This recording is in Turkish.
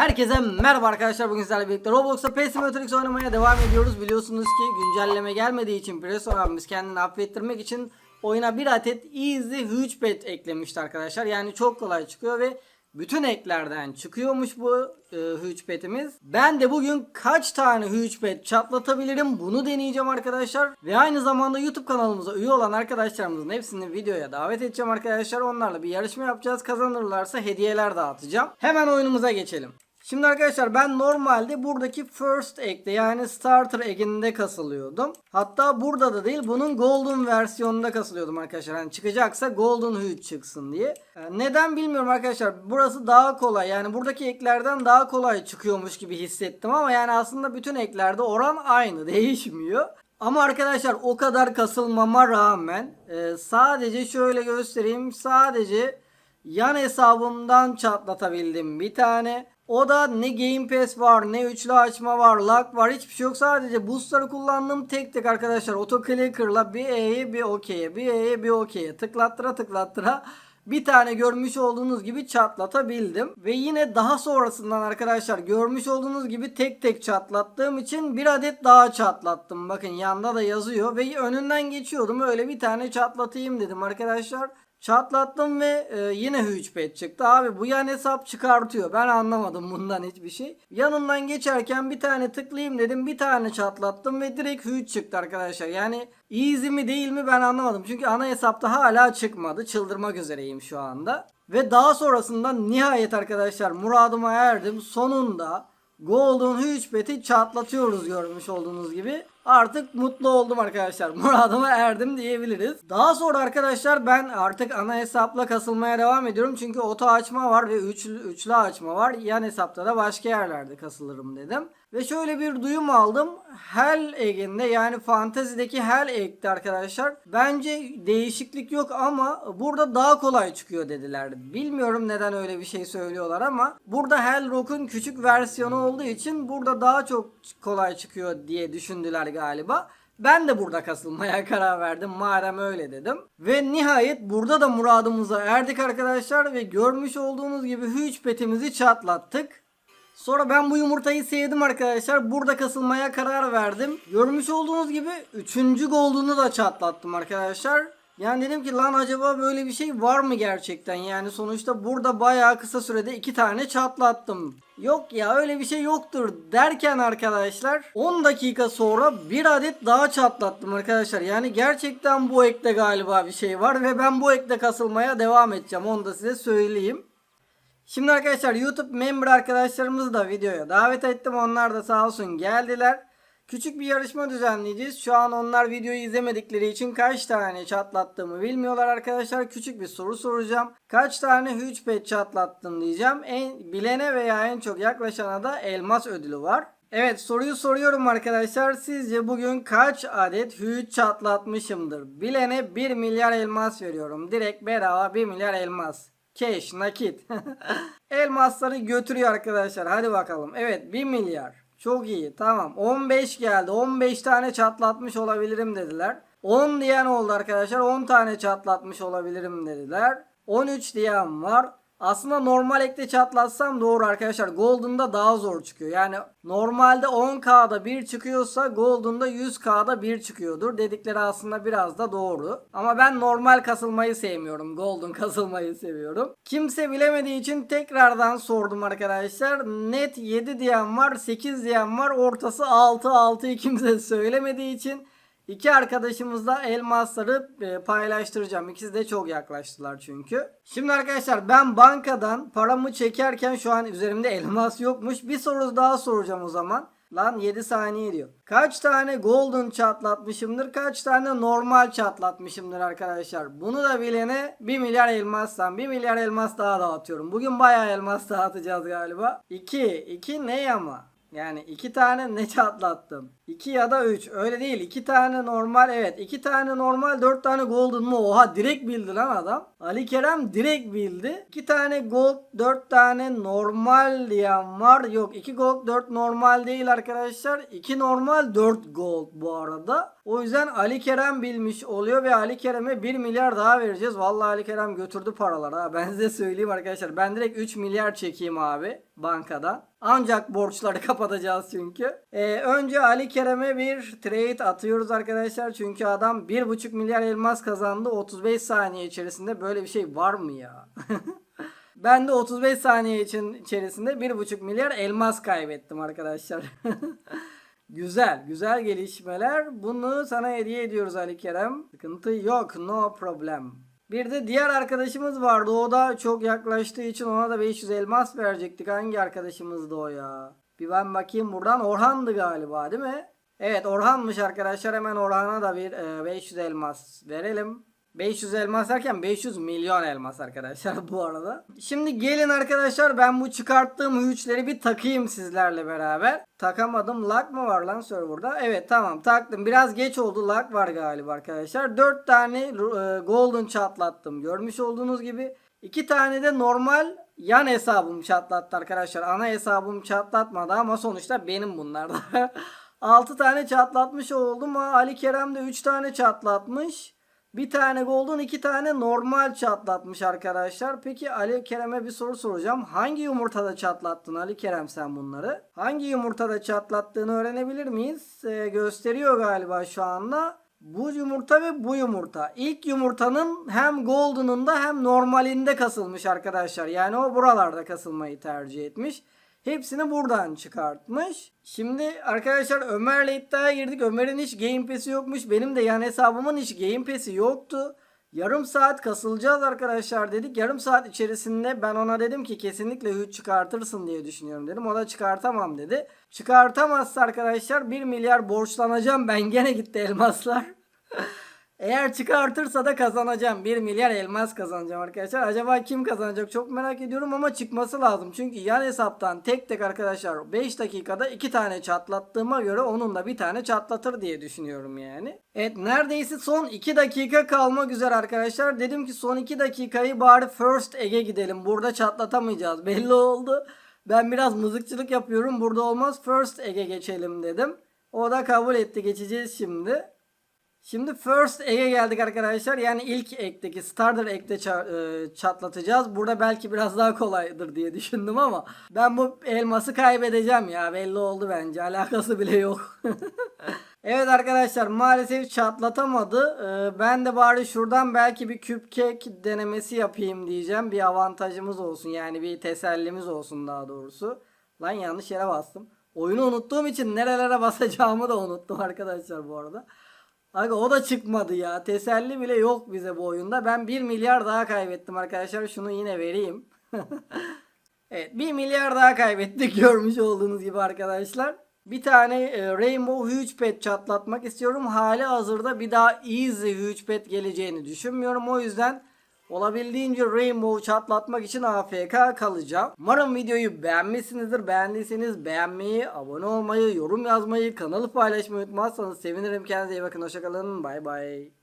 Herkese merhaba arkadaşlar bugün sizlerle birlikte Roblox'ta PS Matrix oynamaya devam ediyoruz. Biliyorsunuz ki güncelleme gelmediği için Preson abimiz kendini affettirmek için oyuna bir adet Easy Huge Pet eklemişti arkadaşlar. Yani çok kolay çıkıyor ve bütün eklerden çıkıyormuş bu e, Huge Pet'imiz. Ben de bugün kaç tane Huge Pet çatlatabilirim bunu deneyeceğim arkadaşlar. Ve aynı zamanda YouTube kanalımıza üye olan arkadaşlarımızın hepsini videoya davet edeceğim arkadaşlar. Onlarla bir yarışma yapacağız. Kazanırlarsa hediyeler dağıtacağım. Hemen oyunumuza geçelim. Şimdi arkadaşlar ben normalde buradaki first egg'de yani starter egg'inde kasılıyordum. Hatta burada da değil bunun golden versiyonunda kasılıyordum arkadaşlar. Hani çıkacaksa golden huge çıksın diye. Ee, Neden bilmiyorum arkadaşlar. Burası daha kolay. Yani buradaki eklerden daha kolay çıkıyormuş gibi hissettim ama yani aslında bütün eklerde oran aynı. Değişmiyor. Ama arkadaşlar o kadar kasılmama rağmen e, sadece şöyle göstereyim. Sadece yan hesabımdan çatlatabildim bir tane. O da ne Game Pass var ne üçlü açma var lock var hiçbir şey yok. Sadece boostları kullandım tek tek arkadaşlar. Autoclicker'la bir E'ye bir OK'ye bir E'ye bir OK'ye tıklattıra tıklattıra bir tane görmüş olduğunuz gibi çatlatabildim. Ve yine daha sonrasından arkadaşlar görmüş olduğunuz gibi tek tek çatlattığım için bir adet daha çatlattım. Bakın yanda da yazıyor ve önünden geçiyordum öyle bir tane çatlatayım dedim arkadaşlar. Çatlattım ve e, yine pet çıktı. Abi bu yan hesap çıkartıyor. Ben anlamadım bundan hiçbir şey. Yanından geçerken bir tane tıklayayım dedim. Bir tane çatlattım ve direkt huge çıktı arkadaşlar. Yani easy mi değil mi ben anlamadım. Çünkü ana hesapta hala çıkmadı. Çıldırmak üzereyim şu anda. Ve daha sonrasında nihayet arkadaşlar muradıma erdim. Sonunda Golden Huge Pet'i çatlatıyoruz görmüş olduğunuz gibi. Artık mutlu oldum arkadaşlar. Muradıma erdim diyebiliriz. Daha sonra arkadaşlar ben artık ana hesapla kasılmaya devam ediyorum. Çünkü oto açma var ve üçlü, üçlü açma var. Yan hesapta da başka yerlerde kasılırım dedim. Ve şöyle bir duyum aldım. Hell Egg'inde yani fantezideki Hell Egg'de arkadaşlar. Bence değişiklik yok ama burada daha kolay çıkıyor dediler. Bilmiyorum neden öyle bir şey söylüyorlar ama burada Hell Rock'un küçük versiyonu olduğu için burada daha çok kolay çıkıyor diye düşündüler galiba. Ben de burada kasılmaya karar verdim madem öyle dedim. Ve nihayet burada da muradımıza erdik arkadaşlar ve görmüş olduğunuz gibi huge petimizi çatlattık. Sonra ben bu yumurtayı sevdim arkadaşlar. Burada kasılmaya karar verdim. Görmüş olduğunuz gibi 3. goldu'nu da çatlattım arkadaşlar. Yani dedim ki lan acaba böyle bir şey var mı gerçekten? Yani sonuçta burada bayağı kısa sürede iki tane çatlattım. Yok ya öyle bir şey yoktur derken arkadaşlar 10 dakika sonra bir adet daha çatlattım arkadaşlar. Yani gerçekten bu ekte galiba bir şey var ve ben bu ekte kasılmaya devam edeceğim. Onu da size söyleyeyim. Şimdi arkadaşlar YouTube member arkadaşlarımızı da videoya davet ettim. Onlar da sağ olsun geldiler. Küçük bir yarışma düzenleyeceğiz. Şu an onlar videoyu izlemedikleri için kaç tane çatlattığımı bilmiyorlar arkadaşlar. Küçük bir soru soracağım. Kaç tane huge pet çatlattın diyeceğim. En bilene veya en çok yaklaşana da elmas ödülü var. Evet soruyu soruyorum arkadaşlar. Sizce bugün kaç adet huge çatlatmışımdır? Bilene 1 milyar elmas veriyorum. Direkt bedava 1 milyar elmas. Cash, nakit. Elmasları götürüyor arkadaşlar. Hadi bakalım. Evet 1 milyar. Çok iyi. Tamam. 15 geldi. 15 tane çatlatmış olabilirim dediler. 10 diyen oldu arkadaşlar. 10 tane çatlatmış olabilirim dediler. 13 diyen var. Aslında normal ekte çatlatsam doğru arkadaşlar. Golden'da daha zor çıkıyor. Yani normalde 10K'da 1 çıkıyorsa Golden'da 100K'da 1 çıkıyordur. Dedikleri aslında biraz da doğru. Ama ben normal kasılmayı sevmiyorum. Golden kasılmayı seviyorum. Kimse bilemediği için tekrardan sordum arkadaşlar. Net 7 diyen var, 8 diyen var. Ortası 6, 6'yı kimse söylemediği için İki arkadaşımız da elmasları e, paylaştıracağım. İkisi de çok yaklaştılar çünkü. Şimdi arkadaşlar ben bankadan paramı çekerken şu an üzerimde elmas yokmuş. Bir soru daha soracağım o zaman. Lan 7 saniye diyor. Kaç tane golden çatlatmışımdır? Kaç tane normal çatlatmışımdır arkadaşlar? Bunu da bilene 1 milyar elmastan 1 milyar elmas daha dağıtıyorum. Bugün bayağı elmas dağıtacağız galiba. 2. 2 ne ama? Yani iki tane ne çatlattım? 2 ya da 3. Öyle değil. 2 tane normal evet. 2 tane normal 4 tane golden mu? Oha direkt bildi lan adam. Ali Kerem direkt bildi. 2 tane gold 4 tane normal diyen var. Yok 2 gold 4 normal değil arkadaşlar. 2 normal 4 gold bu arada. O yüzden Ali Kerem bilmiş oluyor ve Ali Kerem'e 1 milyar daha vereceğiz. Vallahi Ali Kerem götürdü paraları ha. Ben size söyleyeyim arkadaşlar. Ben direkt 3 milyar çekeyim abi bankadan. Ancak borçları kapatacağız çünkü. Ee, önce Ali Kerem'e bir trade atıyoruz arkadaşlar. Çünkü adam 1,5 milyar elmas kazandı 35 saniye içerisinde. Böyle bir şey var mı ya? ben de 35 saniye için içerisinde 1,5 milyar elmas kaybettim arkadaşlar. Güzel, güzel gelişmeler. Bunu sana hediye ediyoruz Ali Kerem. Sıkıntı yok, no problem. Bir de diğer arkadaşımız vardı. O da çok yaklaştığı için ona da 500 elmas verecektik. Hangi arkadaşımızdı o ya? Bir ben bakayım buradan. Orhan'dı galiba değil mi? Evet Orhan'mış arkadaşlar. Hemen Orhan'a da bir e, 500 elmas verelim. 500 elmas derken 500 milyon elmas arkadaşlar bu arada. Şimdi gelin arkadaşlar ben bu çıkarttığım hüçleri bir takayım sizlerle beraber. Takamadım. Lag mı var lan serverda? Evet tamam taktım. Biraz geç oldu. Lag var galiba arkadaşlar. 4 tane e, golden çatlattım. Görmüş olduğunuz gibi. 2 tane de normal yan hesabım çatlattı arkadaşlar. Ana hesabım çatlatmadı ama sonuçta benim bunlar da. 6 tane çatlatmış oldum. Ali Kerem de 3 tane çatlatmış. Bir tane golden iki tane normal çatlatmış arkadaşlar. Peki Ali Kerem'e bir soru soracağım. Hangi yumurtada çatlattın Ali Kerem sen bunları? Hangi yumurtada çatlattığını öğrenebilir miyiz? Ee, gösteriyor galiba şu anda. Bu yumurta ve bu yumurta. İlk yumurtanın hem golden'ında hem normalinde kasılmış arkadaşlar. Yani o buralarda kasılmayı tercih etmiş. Hepsini buradan çıkartmış. Şimdi arkadaşlar Ömer'le iddiaya girdik. Ömer'in hiç Game Pass'i yokmuş. Benim de yan hesabımın hiç Game Pass'i yoktu. Yarım saat kasılacağız arkadaşlar dedik. Yarım saat içerisinde ben ona dedim ki kesinlikle hüç çıkartırsın diye düşünüyorum dedim. O da çıkartamam dedi. Çıkartamazsa arkadaşlar 1 milyar borçlanacağım. Ben gene gitti elmaslar. Eğer çıkartırsa da kazanacağım. 1 milyar elmas kazanacağım arkadaşlar. Acaba kim kazanacak çok merak ediyorum ama çıkması lazım. Çünkü yan hesaptan tek tek arkadaşlar 5 dakikada 2 tane çatlattığıma göre onun da bir tane çatlatır diye düşünüyorum yani. Evet neredeyse son 2 dakika kalmak üzere arkadaşlar. Dedim ki son 2 dakikayı bari First Eg'e gidelim. Burada çatlatamayacağız belli oldu. Ben biraz mızıkçılık yapıyorum. Burada olmaz First Eg'e geçelim dedim. O da kabul etti. Geçeceğiz şimdi. Şimdi first egg'e geldik arkadaşlar. Yani ilk egg'teki starter egg'te ça- e, çatlatacağız. Burada belki biraz daha kolaydır diye düşündüm ama ben bu elması kaybedeceğim ya. Belli oldu bence. Alakası bile yok. evet arkadaşlar maalesef çatlatamadı. Ee, ben de bari şuradan belki bir küp denemesi yapayım diyeceğim. Bir avantajımız olsun. Yani bir tesellimiz olsun daha doğrusu. Lan yanlış yere bastım. Oyunu unuttuğum için nerelere basacağımı da unuttum arkadaşlar bu arada. Aga o da çıkmadı ya. Teselli bile yok bize bu oyunda. Ben 1 milyar daha kaybettim arkadaşlar. Şunu yine vereyim. evet 1 milyar daha kaybettik görmüş olduğunuz gibi arkadaşlar. Bir tane e, Rainbow Huge Pet çatlatmak istiyorum. Hali hazırda bir daha Easy Huge Pet geleceğini düşünmüyorum. O yüzden olabildiğince Rainbow çatlatmak için AFK kalacağım. Umarım videoyu beğenmişsinizdir. Beğendiyseniz beğenmeyi, abone olmayı, yorum yazmayı, kanalı paylaşmayı unutmazsanız sevinirim. Kendinize iyi bakın. Hoşçakalın. Bay bay.